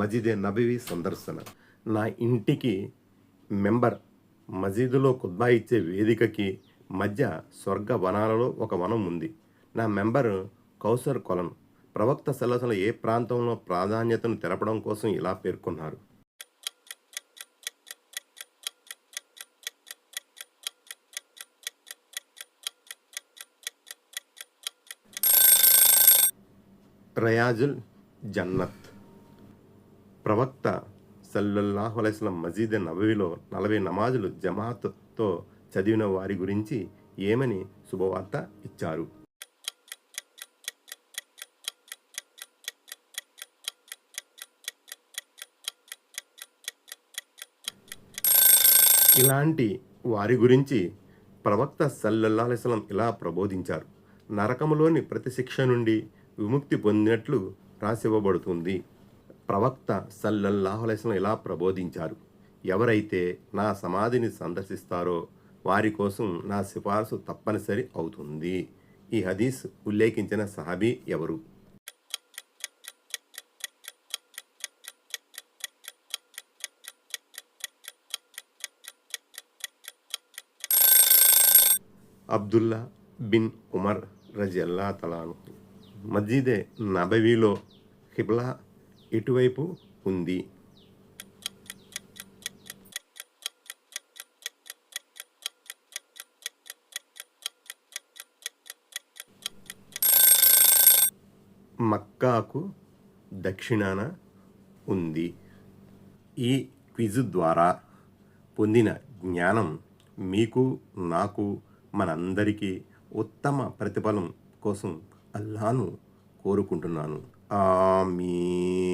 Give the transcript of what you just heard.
మజీదే నబివి సందర్శన. నా ఇంటికి మెంబర్ మజీదులో ఖుద్బా ఇచ్చే వేదికకి మధ్య స్వర్గ వనాలలో ఒక వనం ఉంది. నా మెంబర్ కౌసర్ కొలను. ప్రవక్త సలసల ఏ ప్రాంతంలో ప్రాధాన్యతను తెలపడం కోసం ఇలా పేర్కొన్నారు. రయాజుల్ జన్నత్. ప్రవక్త సల్లల్లాహు అలైస్లం మజీద్ నబవిలో నలభై నమాజులు జమాత్తో చదివిన వారి గురించి ఏమని శుభవార్త ఇచ్చారు? ఇలాంటి వారి గురించి ప్రవక్త సల్లల్లా అలైస్లం ఇలా ప్రబోధించారు. నరకములోని ప్రతి శిక్ష నుండి విముక్తి పొందినట్లు రాసివ్వబడుతుంది. ప్రవక్త సల్లల్లాహులైస్లం ఇలా ప్రబోధించారు. ఎవరైతే నా సమాధిని సందర్శిస్తారో వారి కోసం నా సిఫార్సు తప్పనిసరి అవుతుంది. ఈ హదీస్ ఉల్లేఖించిన సహాబీ ఎవరు? అబ్దుల్లా బిన్ ఉమర్ రజల్లా తలాను. మస్జిదే నబవీలో హిబ్లా ఎటువైపు ఉంది. మక్కాకు దక్షిణాన ఉంది. ఈ క్విజ్ ద్వారా పొందిన జ్ఞానం మీకు నాకు మనందరికీ ఉత్తమ ప్రతిఫలం కోసం అల్లాను కోరుకుంటున్నాను. ఆమీ